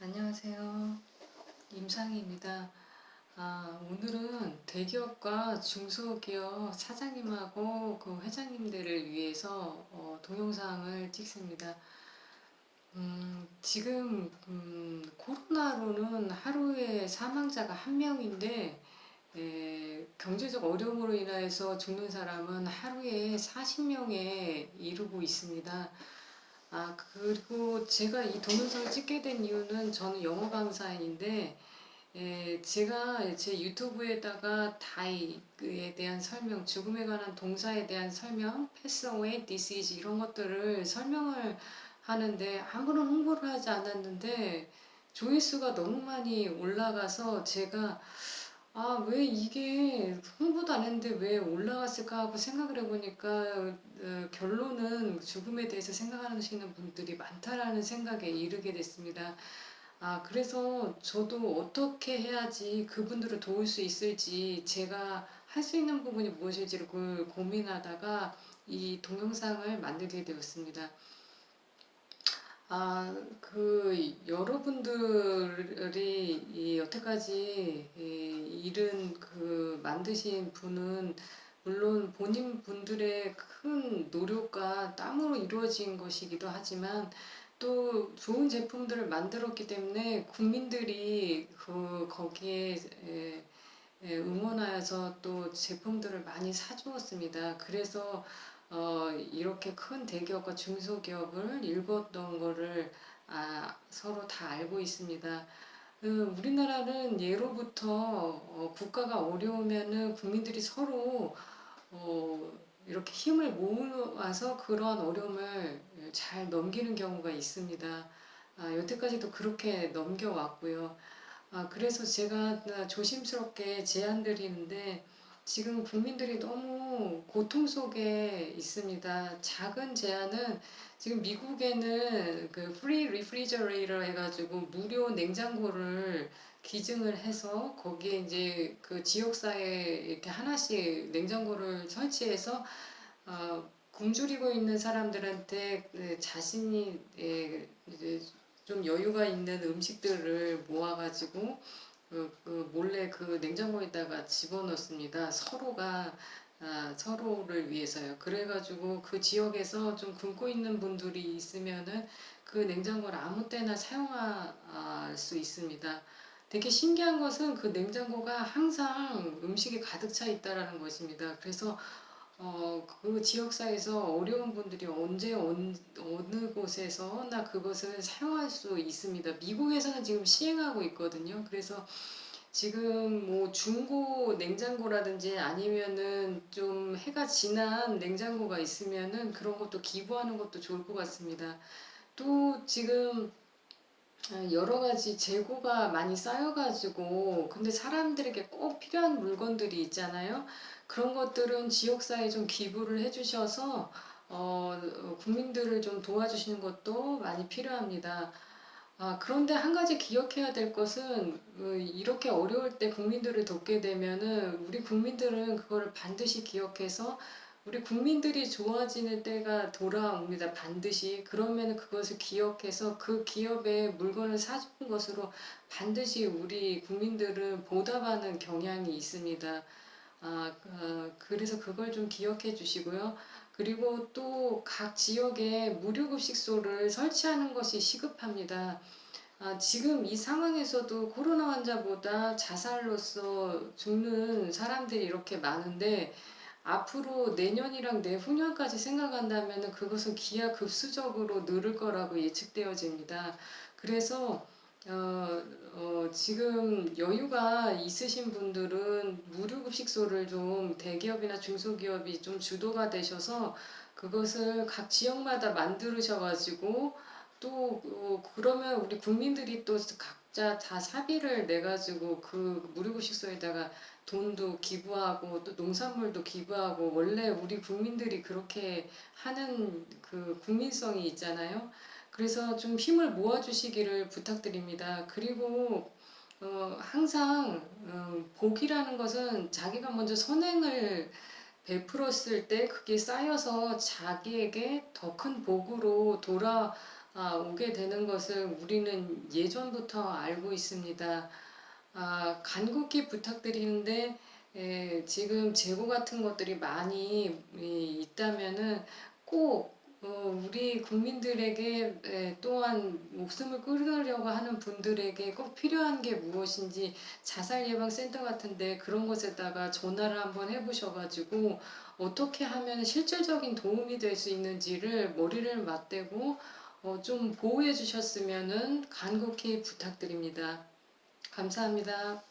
안녕하세요. 임상희입니다. 아, 오늘은 대기업과 중소기업 사장님하고 그 회장님들을 위해서 어, 동영상을 찍습니다. 음, 지금 음, 코로나로는 하루에 사망자가 한 명인데 에, 경제적 어려움으로 인하여서 죽는 사람은 하루에 40명에 이르고 있습니다. 아, 그리고 제가 이 동영상을 찍게 된 이유는 저는 영어 강사인데, 에, 제가 제 유튜브에다가 다이에 대한 설명, 죽음에 관한 동사에 대한 설명, away, disease 이런 것들을 설명을 하는데 아무런 홍보를 하지 않았는데 조회수가 너무 많이 올라가서 제가 아, 왜 이게 홍보도 안 했는데 왜 올라갔을까 하고 생각을 해보니까 어, 결론은 죽음에 대해서 생각하시는 분들이 많다라는 생각에 이르게 됐습니다. 아, 그래서 저도 어떻게 해야지 그분들을 도울 수 있을지 제가 할 수 있는 부분이 무엇일지를 그 고민하다가 이 동영상을 만들게 되었습니다. 아, 그 여러분들이 이 여태까지 이 일은 그 만드신 분은 물론 본인 분들의 큰 노력과 땀으로 이루어진 것이기도 하지만 또 좋은 제품들을 만들었기 때문에 국민들이 그 거기에 에, 에, 응원하여서 또 제품들을 많이 사주었습니다. 그래서 어, 이렇게 큰 대기업과 중소기업을 읽었던 거를 아, 서로 다 알고 있습니다. 그 우리나라는 예로부터 어, 국가가 어려우면은 국민들이 서로 어, 이렇게 힘을 모아서 그런 어려움을 잘 넘기는 경우가 있습니다. 아, 여태까지도 그렇게 넘겨왔고요. 아, 그래서 제가 조심스럽게 제안 드리는데 지금 국민들이 너무 고통 속에 있습니다. 작은 제안은 지금 미국에는 그 프리 리프리저레이터 해가지고 무료 냉장고를 기증을 해서 거기에 이제 그 지역사회에 이렇게 하나씩 냉장고를 설치해서 어, 굶주리고 있는 사람들한테 그 자신이 예, 이제 좀 여유가 있는 음식들을 모아가지고 그, 그 몰래 그 냉장고에다가 집어넣습니다. 서로가 아, 서로를 위해서요. 그래가지고 그 지역에서 좀 굶고 있는 분들이 있으면은 그 냉장고를 아무 때나 사용할 수 있습니다. 되게 신기한 것은 그 냉장고가 항상 음식이 가득 차 있다라는 것입니다. 그래서 어, 그 지역사회에서 어려운 분들이 언제 언, 어느 곳에서나 그것을 사용할 수 있습니다. 미국에서는 지금 시행하고 있거든요. 그래서 지금 뭐 중고 냉장고라든지 아니면은 좀 해가 지난 냉장고가 있으면은 그런 것도 기부하는 것도 좋을 것 같습니다. 또 지금 여러 가지 재고가 많이 쌓여가지고 근데 사람들에게 꼭 필요한 물건들이 있잖아요. 그런 것들은 지역사회에 좀 기부를 해주셔서 어, 국민들을 좀 도와주시는 것도 많이 필요합니다. 아, 그런데 한 가지 기억해야 될 것은 어, 이렇게 어려울 때 국민들을 돕게 되면은 우리 국민들은 그거를 반드시 기억해서 우리 국민들이 좋아지는 때가 돌아옵니다. 반드시. 그러면 그것을 기억해서 그 기업에 물건을 사주는 것으로 반드시 우리 국민들은 보답하는 경향이 있습니다. 아, 어, 그래서 그걸 좀 기억해 주시고요. 그리고 또 각 지역에 무료급식소를 설치하는 것이 시급합니다. 아, 지금 이 상황에서도 코로나 환자보다 자살로서 죽는 사람들이 이렇게 많은데 앞으로 내년이랑 내후년까지 생각한다면 그것은 기하급수적으로 늘을 거라고 예측되어집니다. 그래서 어, 어, 지금 여유가 있으신 분들은 무료급식소를 좀 대기업이나 중소기업이 좀 주도가 되셔서 그것을 각 지역마다 만들으셔가지고 또 어, 그러면 우리 국민들이 또 각자 다 사비를 내 가지고 그 무료급식소에다가 돈도 기부하고 또 농산물도 기부하고 원래 우리 국민들이 그렇게 하는 그 국민성이 있잖아요. 그래서 좀 힘을 모아 주시기를 부탁드립니다. 그리고 어, 항상 어, 복이라는 것은 자기가 먼저 선행을 베풀었을 때 그게 쌓여서 자기에게 더 큰 복으로 돌아 아, 오게 되는 것을 우리는 예전부터 알고 있습니다. 아, 간곡히 부탁드리는데 에, 지금 재고 같은 것들이 많이 이, 있다면은 꼭 어, 우리 국민들에게 에, 또한 목숨을 끊으려고 하는 분들에게 꼭 필요한 게 무엇인지 자살 예방 센터 같은데 그런 곳에다가 전화를 한번 해보셔가지고 어떻게 하면 실질적인 도움이 될 수 있는지를 머리를 맞대고 어, 좀 보호해 주셨으면은 간곡히 부탁드립니다. 감사합니다.